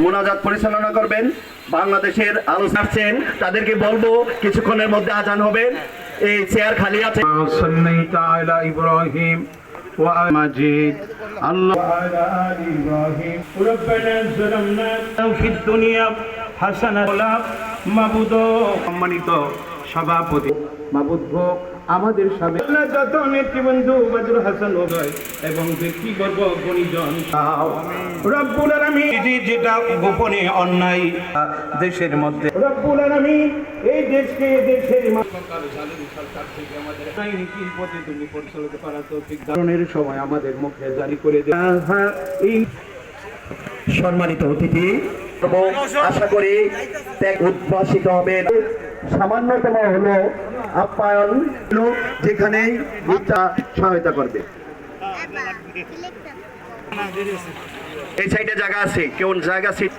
মোনাজাত পরিচালনা করবেন বাংলাদেশের আলোচনা আসছেন তাদেরকে বলবো কিছুক্ষণের মধ্যে আজান হবে এই চেয়ার খালি আছে كما صليت على إبراهيم وآل مجيد الله وعلى آل إبراهيم ربنا ظلمنا في الدنيا حسنة ولا মাবুদ সম্মানিত সভাপতি মাবুদ ভোগ আমাদের সামনে। যত নেতৃবৃন্দ বাজুল হাসান ওদয় এবং ব্যক্তিবর্গ গণিজন। রব্বুল আলামিন। যেটা গোপনে অন্যায় দেশের মধ্যে। রব্বুল আলামিন এই দেশকে দেশের দানের সময় আমাদের মুখে জারি করে দে হ্যাঁ এই সম্মানিত অতিথি আশা করি ত্যাগ উদ্ভাসিত হবে। সামান্যতম হলো আপ্যায়ন যেখানে সহায়তা করবে। এই সাইডে জায়গা আছে কেউ জায়গা সিট